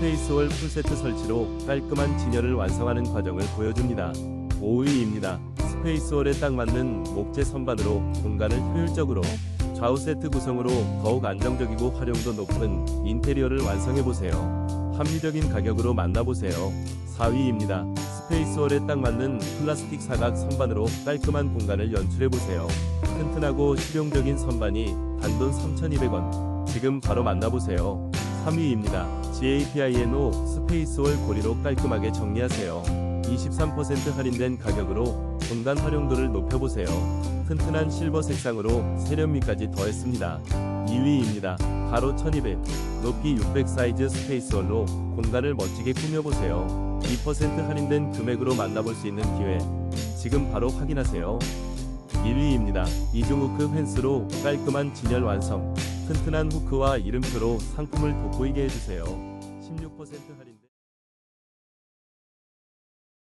스페이스월 풀세트 설치로 깔끔한 진열을 완성하는 과정을 보여줍니다. 5위입니다. 스페이스월에 딱 맞는 목재 선반으로 공간을 효율적으로 좌우 세트 구성으로 더욱 안정적이고 활용도 높은 인테리어를 완성해보세요. 합리적인 가격으로 만나보세요. 4위입니다. 스페이스월에 딱 맞는 플라스틱 사각 선반으로 깔끔한 공간을 연출해보세요. 튼튼하고 실용적인 선반이 단돈 3,200원. 지금 바로 만나보세요. 3위입니다. GAPINO 스페이스월 고리로 깔끔하게 정리하세요. 23% 할인된 가격으로 공간 활용도를 높여보세요. 튼튼한 실버 색상으로 세련미까지 더했습니다. 2위입니다. 가로 1200, 높이 600 사이즈 스페이스월로 공간을 멋지게 꾸며보세요. 2% 할인된 금액으로 만나볼 수 있는 기회. 지금 바로 확인하세요. 1위입니다. 이중 후크 펜스로 깔끔한 진열 완성. 튼튼한 후크와 이름표로 상품을 돋보이게 해주세요. 16% 할인된